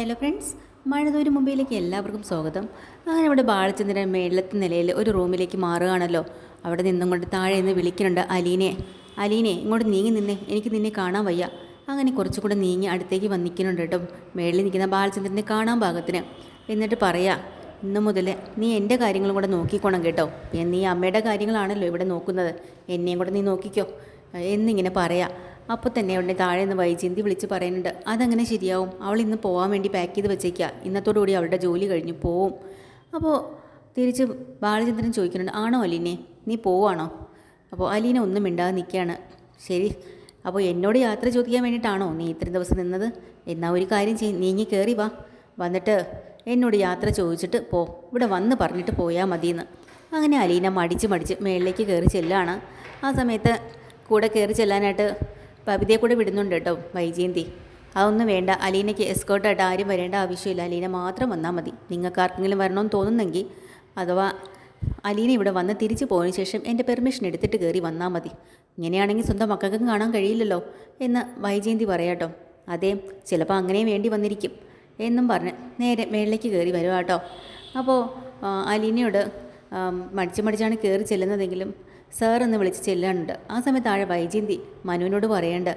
Hello friends മഴതൂര് മുംബൈയിലേക്ക് എല്ലാവർക്കും സ്വാഗതം. അങ്ങനെ അവിടെ ബാലചന്ദ്രൻ മേളത്തെ നിലയിൽ ഒരു റൂമിലേക്ക് മാറുകയാണല്ലോ. അവിടെ നിന്നും കൊണ്ട് താഴെ നിന്ന് വിളിക്കുന്നുണ്ട് അലീനെ. അലീനെ ഇങ്ങോട്ട് നീങ്ങി നിന്നെ. എനിക്ക് നിന്നെ കാണാൻ വയ്യ. അങ്ങനെ കുറച്ചുകൂടെ നീങ്ങി അടുത്തേക്ക് വന്നിക്കുന്നുണ്ട് കേട്ടോ. മേളിൽ നിൽക്കുന്ന ബാലചന്ദ്രനെ കാണാൻ പാകത്തിന് എന്നിട്ട് പറയാ ഇന്ന് മുതൽ നീ എന്റെ കാര്യങ്ങളും കൂടെ നോക്കിക്കോണം കേട്ടോ. നീ അമ്മയുടെ കാര്യങ്ങളാണല്ലോ ഇവിടെ നോക്കുന്നത്. എന്നെയും കൂടെ നീ നോക്കിക്കോ. എന്നിങ്ങനെ പറയാം. അപ്പോൾ തന്നെ ഉടനെ താഴെ നിന്ന് വൈജയന്തി വിളിച്ച് പറയുന്നുണ്ട് അതങ്ങനെ ശരിയാവും. അവൾ ഇന്ന് പോകാൻ വേണ്ടി പാക്ക് ചെയ്ത് വെച്ചേക്കുക ഇന്നത്തോടുകൂടി അവളുടെ ജോലി കഴിഞ്ഞ് പോവും. അപ്പോൾ തിരിച്ച് ബാലചന്ദ്രൻ ചോദിക്കുന്നുണ്ട് ആണോ അലീനെ? നീ പോവാണോ അപ്പോൾ അലീന ഒന്നും മിണ്ടാതെ നിൽക്കുകയാണ്. ശരി. അപ്പോൾ എന്നോട് യാത്ര ചോദിക്കാൻ വേണ്ടിയിട്ടാണോ നീ ഇത്രയും ദിവസം നിന്നത്? എന്നാൽ ഒരു കാര്യം ചെയ്യും നീങ്ങി കയറി വാ. വന്നിട്ട് എന്നോട് യാത്ര ചോദിച്ചിട്ട് പോ. ഇവിടെ വന്ന് പറഞ്ഞിട്ട് പോയാൽ മതിയെന്ന്. അങ്ങനെ അലീന മടിച്ച് മടിച്ച് മേളിലേക്ക് കയറി ചെല്ലാണ് ആ സമയത്ത് കൂടെ കയറി ചെല്ലാനായിട്ട് പവിതയെ കൂടെ വിടുന്നുണ്ട് കേട്ടോ വൈജയന്തി. അതൊന്നും വേണ്ട. അലീനയ്ക്ക് എസ്കോട്ടായിട്ട് ആരും വരേണ്ട ആവശ്യമില്ല. അലീന മാത്രം വന്നാൽ മതി. നിങ്ങൾക്ക് ആർക്കെങ്കിലും വരണമെന്ന് തോന്നുന്നെങ്കിൽ അഥവാ അലീന ഇവിടെ വന്ന് തിരിച്ചു പോയതിനു ശേഷം എന്റെ പെർമിഷൻ എടുത്തിട്ട് കയറി വന്നാൽ മതി. ഇങ്ങനെയാണെങ്കിൽ സ്വന്തം മക്കൾക്കും കാണാൻ കഴിയില്ലല്ലോ എന്ന് വൈജയന്തി പറയാട്ടോ അതെ ചിലപ്പോൾ അങ്ങനെയും വേണ്ടി വന്നിരിക്കും എന്നും പറഞ്ഞ് നേരെ മേളിലേക്ക് കയറി വരുവാട്ടോ അപ്പോൾ അലീനയോട് മടിച്ച് മടിച്ചാണ് കയറി ചെല്ലുന്നതെങ്കിലും സാർ എന്ന് വിളിച്ച് ചെല്ലാനുണ്ട്. ആ സമയത്ത് താഴെ വൈജയന്തി മനുവിനോട് പറയേണ്ട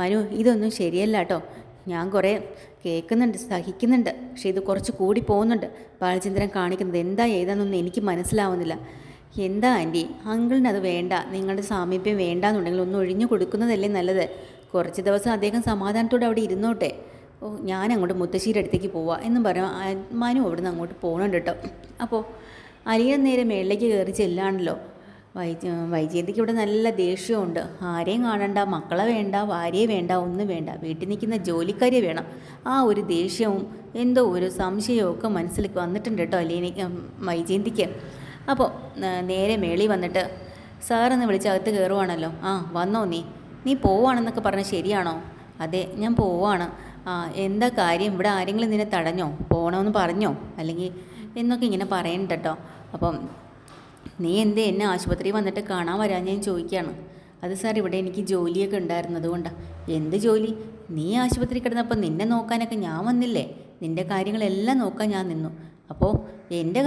മനു ഇതൊന്നും ശരിയല്ല കേട്ടോ ഞാൻ കുറേ കേൾക്കുന്നുണ്ട് സഹിക്കുന്നുണ്ട്. പക്ഷേ ഇത് കുറച്ച് കൂടി പോകുന്നുണ്ട്. ബാലചന്ദ്രൻ കാണിക്കുന്നത് എന്താ ഏതാണെന്നൊന്നും എനിക്ക് മനസ്സിലാവുന്നില്ല. എന്താ ആന്റി അങ്കിളിന് അത് വേണ്ട. നിങ്ങളുടെ സാമീപ്യം വേണ്ടാന്നുണ്ടെങ്കിൽ ഒന്ന് ഒഴിഞ്ഞു കൊടുക്കുന്നതല്ലേ നല്ലത്. കുറച്ച് ദിവസം അദ്ദേഹം സമാധാനത്തോടെ അവിടെ ഇരുന്നോട്ടെ. ഓ ഞാൻ അങ്ങോട്ട് മുത്തശ്ശിയുടെ അടുത്തേക്ക് പോവാം എന്നും പറയാം മനു അവിടുന്ന് അങ്ങോട്ട് പോകണുണ്ട് കേട്ടോ അപ്പോൾ അലിയ നേരെ മേളിലേക്ക് കയറി ചെല്ലാണല്ലോ. വൈജ വൈജയന്തിക്ക് ഇവിടെ നല്ല ദേഷ്യമുണ്ട്. ആരെയും കാണണ്ട മക്കളെ വേണ്ട ഭാര്യയെ വേണ്ട ഒന്നും വേണ്ട. വീട്ടിൽ നിൽക്കുന്ന ജോലിക്കാരെ വേണം. ആ ഒരു ദേഷ്യവും എന്തോ ഒരു സംശയവും ഒക്കെ മനസ്സിൽ വന്നിട്ടുണ്ട് കേട്ടോ അല്ലേ വൈജയന്തിക്ക്. അപ്പോൾ നേരെ മേളി വന്നിട്ട് സാറെന്ന് വിളിച്ച് അകത്ത് കയറുവാണല്ലോ. ആ വന്നോ നീ. നീ പോവാണെന്നൊക്കെ പറഞ്ഞാൽ ശരിയാണോ? അതെ ഞാൻ പോവാണ് ആ എന്താ കാര്യം? ഇവിടെ ആരെങ്കിലും നിന്നെ തടഞ്ഞോ? പോകണമെന്ന് പറഞ്ഞോ? അല്ലെങ്കിൽ എന്നൊക്കെ ഇങ്ങനെ പറയണ്ട കേട്ടോ. അപ്പം നീ എന്തേ എന്നെ ആശുപത്രി വന്നിട്ട് കാണാൻ വരാൻ ഞാൻ ചോദിക്കുകയാണ് അത് സാർ ഇവിടെ എനിക്ക് ജോലിയൊക്കെ ഉണ്ടായിരുന്നത് അതുകൊണ്ടാണ് എന്ത് ജോലി? നീ ആശുപത്രി കിടന്നപ്പോൾ നിന്നെ നോക്കാനൊക്കെ ഞാൻ വന്നില്ലേ? നിന്റെ കാര്യങ്ങളെല്ലാം നോക്കാൻ ഞാൻ നിന്നു. അപ്പോൾ എന്റെ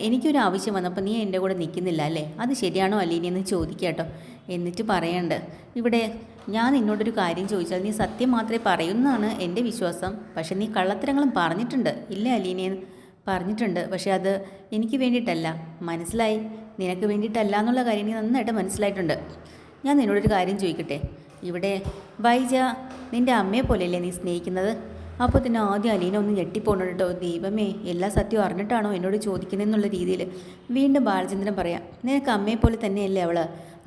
എനിക്കൊരു ആവശ്യം വന്നപ്പോൾ നീ എന്റെ കൂടെ നിൽക്കുന്നില്ല അല്ലേ? അത് ശരിയാണോ അല്ലീനി എന്ന് ചോദിക്കുക കേട്ടോ. എന്നിട്ട് പറയണ്ട് ഇവിടെ ഞാൻ നിന്നോടൊരു കാര്യം ചോദിച്ചാൽ നീ സത്യം മാത്രമേ പറയുന്നതാണ് എന്റെ വിശ്വാസം. പക്ഷേ നീ കള്ളത്തരങ്ങളും പറഞ്ഞിട്ടുണ്ട്. ഇല്ല അലീനയെന്ന് പറഞ്ഞിട്ടുണ്ട്. പക്ഷേ അത് എനിക്ക് വേണ്ടിയിട്ടല്ല. മനസ്സിലായി? നിനക്ക് വേണ്ടിയിട്ടല്ല എന്നുള്ള കാര്യം എനിക്ക് നന്നായിട്ട് മനസ്സിലായിട്ടുണ്ട്. ഞാൻ നിന്നോടൊരു കാര്യം ചോദിക്കട്ടെ? ഇവിടെ വൈജ നിന്റെ അമ്മയെ പോലെയല്ലേ നീ സ്നേഹിക്കുന്നത്? അപ്പോൾ തന്നെ ആദ്യം അലീന ഒന്ന് ഞെട്ടിപ്പോണം കേട്ടോ. ദൈവമേ എല്ലാ സത്യവും അറിഞ്ഞിട്ടാണോ എന്നോട് ചോദിക്കുന്നതെന്നുള്ള രീതിയിൽ വീണ്ടും ബാലചന്ദ്രൻ പറയാം നിനക്ക് അമ്മയെ പോലെ തന്നെയല്ലേ അവൾ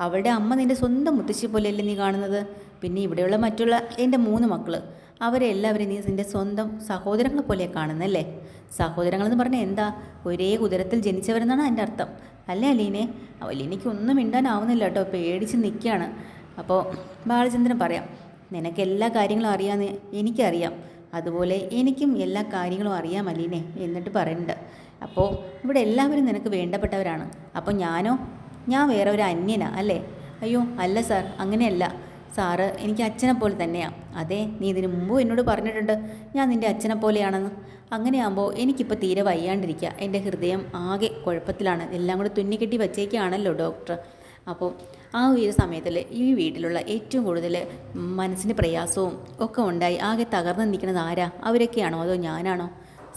അവളുടെ അമ്മ നിന്റെ സ്വന്തം മുത്തശ്ശി പോലെയല്ലേ നീ കാണുന്നത്? പിന്നെ ഇവിടെയുള്ള മറ്റുള്ള എന്റെ മൂന്ന് മക്കൾ അവരെ എല്ലാവരും നീ നിന്റെ സ്വന്തം സഹോദരങ്ങളെ പോലെ കാണുന്നല്ലേ സഹോദരങ്ങളെന്ന് പറഞ്ഞാൽ എന്താ? ഒരേ ഉദരത്തിൽ ജനിച്ചവരെന്നാണ് അതിന്റെ അർത്ഥം. അല്ലേ അലീനെ? അലീനയ്ക്കൊന്നും മിണ്ടാനാവുന്നില്ല കേട്ടോ. പേടിച്ച് നിൽക്കുകയാണ് അപ്പോൾ ബാലചന്ദ്രൻ പറയാം നിനക്ക് എല്ലാ കാര്യങ്ങളും അറിയാമെന്ന് എനിക്കറിയാം. അതുപോലെ എനിക്കും എല്ലാ കാര്യങ്ങളും അറിയാം അലീനെ എന്നിട്ട് പറയുന്നുണ്ട് അപ്പോൾ ഇവിടെ എല്ലാവരും നിനക്ക് വേണ്ടപ്പെട്ടവരാണ്. അപ്പോൾ ഞാനോ? ഞാൻ വേറെ ഒരു അന്യനാ അല്ലേ? അയ്യോ അല്ല സാർ അങ്ങനെയല്ല. സാറ് എനിക്ക് അച്ഛനെ പോലെ തന്നെയാണ് അതെ നീ ഇതിനു മുമ്പ് എന്നോട് പറഞ്ഞിട്ടുണ്ട്. ഞാൻ നിന്റെ അച്ഛനെ പോലെയാണെന്ന്. അങ്ങനെയാകുമ്പോൾ എനിക്കിപ്പോൾ തീരെ വയ്യാണ്ടിരിക്കുക എന്റെ ഹൃദയം ആകെ കുഴപ്പത്തിലാണ്. എല്ലാം കൂടെ തുന്നിക്കെട്ടി വച്ചേക്കാണല്ലോ ഡോക്ടർ. അപ്പോൾ ആ ഒരു സമയത്തിൽ ഈ വീട്ടിലുള്ള ഏറ്റവും കൂടുതൽ മനസ്സിന് പ്രയാസവും ഒക്കെ ഉണ്ടായി ആകെ തകർന്ന് നിൽക്കുന്നത് ആരാ? അവരൊക്കെയാണോ അതോ ഞാനാണോ?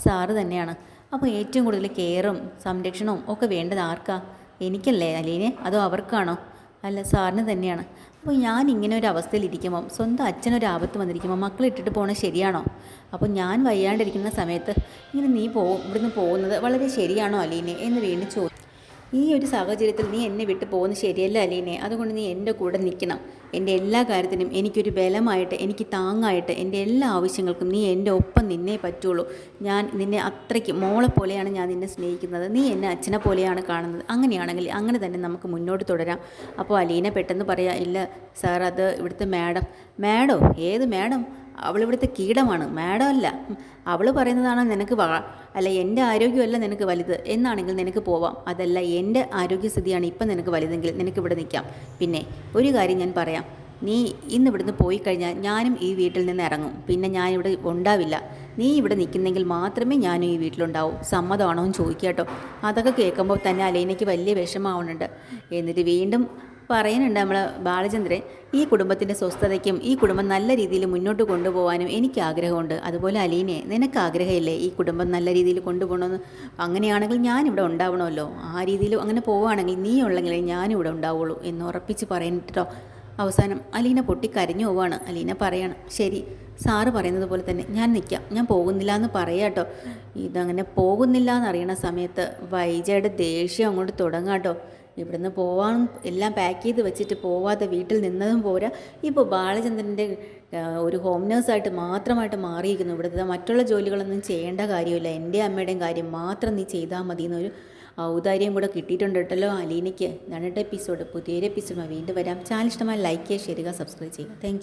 സാറ് തന്നെയാണ്. അപ്പോൾ ഏറ്റവും കൂടുതൽ കെയറും സംരക്ഷണവും ഒക്കെ വേണ്ടത് ആർക്കാ? എനിക്കല്ലേ അലീനെ? അതോ അവർക്കാണോ? അല്ല സാറിന് തന്നെയാണ്. അപ്പോൾ ഞാൻ ഇങ്ങനെ ഒരു അവസ്ഥയിൽ ഇരിക്കുമ്പം സ്വന്തം അച്ഛനൊരു ആപത്ത് വന്നിരിക്കുമ്പോൾ മക്കളെ ഇട്ടിട്ട് പോകണത് ശരിയാണോ? അപ്പോൾ ഞാൻ വയ്യാണ്ടിരിക്കുന്ന സമയത്ത് ഇങ്ങനെ നീ പോകും ഇവിടുന്ന് പോകുന്നത് വളരെ ശരിയാണോ അലീനെ എന്ന് വീണ്ടും ചോദിച്ചു ഈ ഒരു സാഹചര്യത്തിൽ നീ എന്നെ വിട്ട് പോകുന്നത് ശരിയല്ല അലീനെ. അതുകൊണ്ട് നീ എന്റെ കൂടെ നിൽക്കണം. എന്റെ എല്ലാ കാര്യത്തിനും എനിക്കൊരു ബലമായിട്ട് എനിക്ക് താങ്ങായിട്ട് എന്റെ എല്ലാ ആവശ്യങ്ങൾക്കും നീ എന്റെ ഒപ്പം നിന്നേ പറ്റുള്ളൂ. ഞാൻ നിന്നെ അത്രയ്ക്ക് മോളെ പോലെയാണ് ഞാൻ നിന്നെ സ്നേഹിക്കുന്നത്. നീ എന്നെ അച്ഛനെ പോലെയാണ് കാണുന്നത്. അങ്ങനെയാണെങ്കിൽ അങ്ങനെ തന്നെ നമുക്ക് മുന്നോട്ട് തുടരാം. അപ്പോൾ അലീന പെട്ടെന്ന് പറയാം ഇല്ല സാർ അത് ഇവിടുത്തെ മാഡം. മാഡോ? ഏത് മാഡം? അവളിവിടുത്തെ കീടമാണ്. മാഡം അല്ല. അവൾ പറയുന്നതാണ് നിനക്ക് വ അല്ല എന്റെ ആരോഗ്യമല്ല നിനക്ക് വലുത് എന്നാണെങ്കിൽ നിനക്ക് പോവാം. അതല്ല എന്റെ ആരോഗ്യസ്ഥിതിയാണ് ഇപ്പം നിനക്ക് വലുതെങ്കിൽ നിനക്ക് ഇവിടെ നിൽക്കാം. പിന്നെ ഒരു കാര്യം ഞാൻ പറയാം. നീ ഇന്ന് ഇവിടുന്ന് പോയി കഴിഞ്ഞാൽ ഞാനും ഈ വീട്ടിൽ നിന്ന് ഇറങ്ങും. പിന്നെ ഞാൻ ഇവിടെ ഉണ്ടാവില്ല. നീ ഇവിടെ നിൽക്കുന്നെങ്കിൽ മാത്രമേ ഞാനും ഈ വീട്ടിലുണ്ടാവൂ. സമ്മതമാണോ എന്ന് ചോദിക്കുക കേട്ടോ. അതൊക്കെ കേൾക്കുമ്പോൾ തന്നെ അലൈനയ്ക്ക് വലിയ വിഷമാവുന്നുണ്ട് എന്നിട്ട് വീണ്ടും പറയുന്നുണ്ട് നമ്മൾ ബാലചന്ദ്രൻ ഈ കുടുംബത്തിന്റെ സ്വസ്ഥതയ്ക്കും ഈ കുടുംബം നല്ല രീതിയിൽ മുന്നോട്ട് കൊണ്ടുപോകാനും എനിക്ക് ആഗ്രഹമുണ്ട്. അതുപോലെ അലീനെ നിനക്ക് ആഗ്രഹമില്ലേ ഈ കുടുംബം നല്ല രീതിയിൽ കൊണ്ടുപോകണമെന്ന്? അങ്ങനെയാണെങ്കിൽ ഞാനിവിടെ ഉണ്ടാവണമല്ലോ. ആ രീതിയിൽ അങ്ങനെ പോവുകയാണെങ്കിൽ നീ ഉള്ളെങ്കിലേ ഞാനിവിടെ ഉണ്ടാവുള്ളൂ എന്ന് ഉറപ്പിച്ച് പറയുന്നിട്ടോ അവസാനം അലീന പൊട്ടി കരഞ്ഞു പോവാണ്. അലീന പറയാണ് ശരി സാറ് പറയുന്നത് പോലെ തന്നെ ഞാൻ നിൽക്കാം. ഞാൻ പോകുന്നില്ല എന്ന് പറയാട്ടോ ഇതങ്ങനെ പോകുന്നില്ല എന്നറിയണ സമയത്ത് വൈജയുടെ ദേഷ്യം അങ്ങോട്ട് തുടങ്ങാട്ടോ ഇവിടുന്ന് പോവാൻ എല്ലാം പാക്ക് ചെയ്ത് വെച്ചിട്ട് പോവാതെ വീട്ടിൽ നിന്നതും പോരാ. ഇപ്പോൾ ബാലചന്ദ്രന്റെ ഒരു ഹോം നേഴ്സായിട്ട് മാത്രമായിട്ട് മാറിയിരിക്കുന്നു. ഇവിടുത്തെ മറ്റുള്ള ജോലികളൊന്നും ചെയ്യേണ്ട കാര്യമില്ല. എന്റെ അമ്മയുടെയും കാര്യം മാത്രം നീ ചെയ്താൽ മതി എന്നൊരു ഔദാര്യം കൂടെ കിട്ടിയിട്ടുണ്ട് കേട്ടല്ലോ അലീനയ്ക്ക്. ഇതാണ് എപ്പിസോഡ് പുതിയൊരു എപ്പിസോഡ് വീണ്ടും വരാം. ചാനൽ ഇഷ്ടമായി ലൈക്ക് ചെയ്യുക ഷെയർ ചെയ്യുക സബ്സ്ക്രൈബ് ചെയ്യുക. താങ്ക്